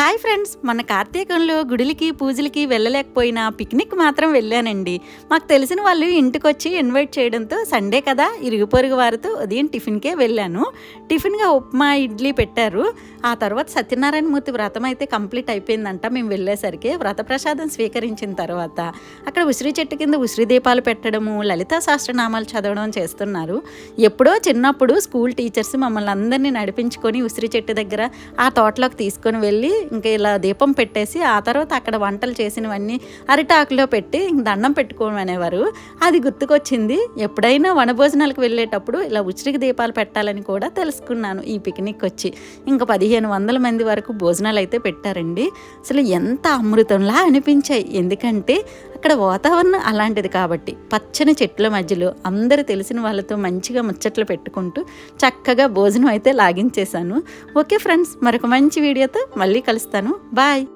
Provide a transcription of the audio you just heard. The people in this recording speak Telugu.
హాయ్ ఫ్రెండ్స్ మన కార్తీకంలో గుడిలకి పూజలకి వెళ్ళలేకపోయినా పిక్నిక్ మాత్రం వెళ్ళానండి. మాకు తెలిసిన వాళ్ళు ఇంటికి వచ్చి ఇన్వైట్ చేయడంతో సండే కదా ఇరుగు పొరుగు వారితో ఉదయం టిఫిన్కే వెళ్ళాను. టిఫిన్గా ఉప్మా ఇడ్లీ పెట్టారు. ఆ తర్వాత సత్యనారాయణ మూర్తి వ్రతం అయితే కంప్లీట్ అయిపోయిందంట మేము వెళ్ళేసరికి. వ్రత ప్రసాదం స్వీకరించిన తర్వాత అక్కడ ఉసిరి చెట్టు కింద ఉసిరి దీపాలు పెట్టడము లలితా శాస్త్రనామాలు చదవడం చేస్తున్నారు. ఎప్పుడో చిన్నప్పుడు స్కూల్ టీచర్స్ మమ్మల్ని అందరినీ నడిపించుకొని ఉసిరి చెట్టు దగ్గర ఆ తోటలోకి తీసుకొని వెళ్ళి ఇంకా ఇలా దీపం పెట్టేసి ఆ తర్వాత అక్కడ వంటలు చేసినవన్నీ అరిటాకులో పెట్టి ఇంక దండం పెట్టుకోమనేవారు. అది గుర్తుకొచ్చింది. ఎప్పుడైనా వనభోజనాలకు వెళ్ళేటప్పుడు ఇలా ఉచిరికి దీపాలు పెట్టాలని కూడా తెలుసుకున్నాను ఈ పిక్నిక్ వచ్చి ఇంకా పదిహేను వందల మంది వరకు భోజనాలు అయితే పెట్టారండి. అసలు ఎంత అమృతంలా అనిపించాయి. ఎందుకంటే అక్కడ వాతావరణం అలాంటిది కాబట్టి పచ్చని చెట్ల మధ్యలో అందరూ తెలిసిన వాళ్ళతో మంచిగా ముచ్చట్లు పెట్టుకుంటూ చక్కగా భోజనం అయితే లాగించేశాను. ఓకే ఫ్రెండ్స్ మరొక మంచి వీడియోతో మళ్ళీ కలుస్తాను. బాయ్.